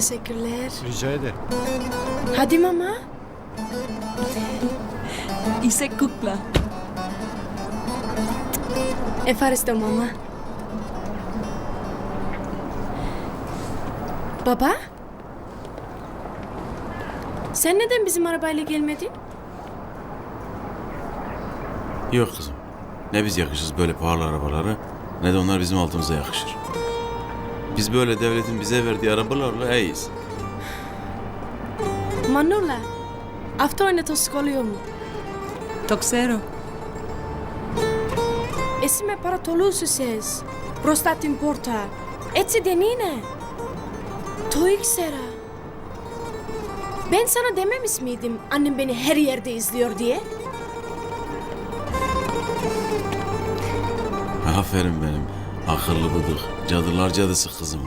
Teşekkürler. Rica ederim. Hadi mama. Isek kukla. Efaristo mama. Baba? Sen neden bizim arabayla gelmedin? Yok kızım. Ne biz yakışırız böyle pahalı arabalara ne de onlar bizim altımıza yakışır. Biz böyle devletin bize verdiği arabalarla iyiyiz. Manula. Hafta oynatosu oluyor mu? Το ξέρω. Εσύ με παρατολούσες μπροστά την πόρτα. Έτσι δεν είναι. Το ήξερα. Ben sana dememiş miydim annem beni her yerde izliyor diye? Aferin benim akıllı bıdık. Cadılar cadısı kızım.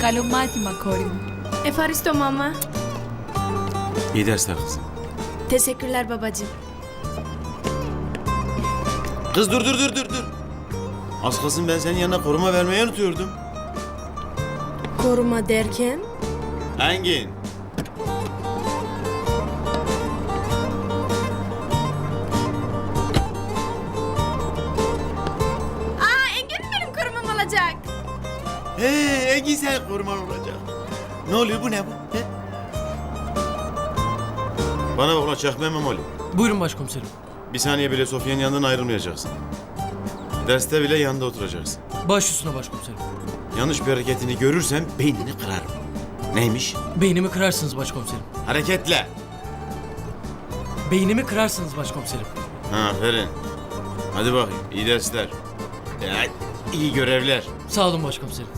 Καλό μάθημα, κόρη μου. Efaristo mama. İyi dersler kızım. Teşekkürler babacığım. Kız dur dur dur dur dur. Az kalsın ben senin yanına koruma vermeyi unutuyordum. Koruma derken? Engin. Aa Engin benim korumam olacak. He Engin sen koruman olacak. Ne oluyor bu ne bu? He? Bana bak ulan çakma Memoli. Buyurun başkomiserim. Bir saniye bile Sofya'nın yanından ayrılmayacaksın. Derste bile yanında oturacaksın. Baş üstüne başkomiserim. Yanlış bir hareketini görürsem beynini kırarım. Neymiş? Beynimi kırarsınız başkomiserim. Hareketle. Beynimi kırarsınız başkomiserim. Ha, aferin. Hadi bakayım iyi dersler. Ya, iyi görevler. Sağ olun başkomiserim.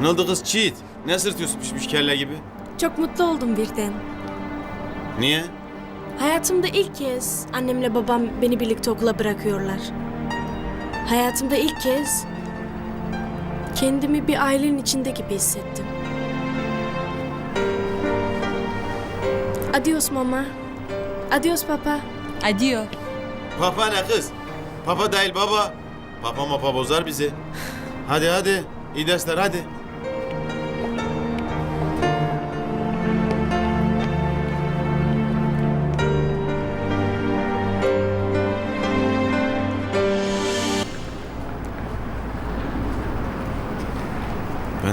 Ne oldu kız çiğit? Ne sırtıyorsun pişmiş kelle gibi? Çok mutlu oldum birden. Niye? Hayatımda ilk kez annemle babam beni birlikte okula bırakıyorlar. Hayatımda ilk kez kendimi bir ailenin içinde gibi hissettim. Adios mama. Adios papa. Addio. Papa ne kız? Papa değil baba. Papa mapa bozar bizi. Hadi hadi. İyi dersler hadi.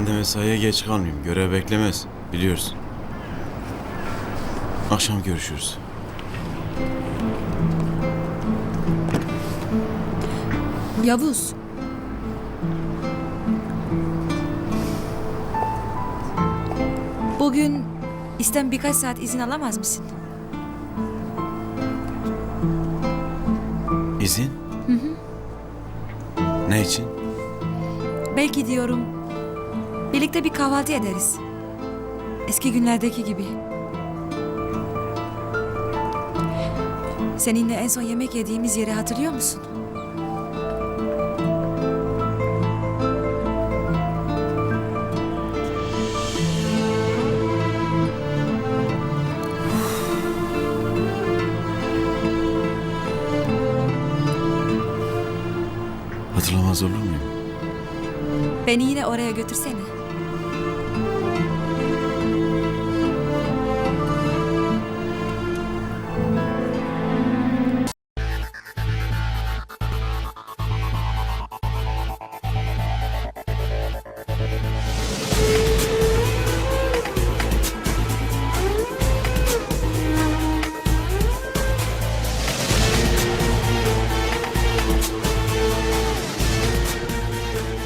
De mesaiye geç kalmayayım. Görev beklemez. Biliyorsun. Akşam görüşürüz. Yavuz. Bugün isten birkaç saat izin alamaz mısın? İzin? Ne için? Belki diyorum birlikte bir kahvaltı ederiz. Eski günlerdeki gibi. Seninle en son yemek yediğimiz yeri hatırlıyor musun? Hatırlamaz olur muyum? Beni yine oraya götürsene.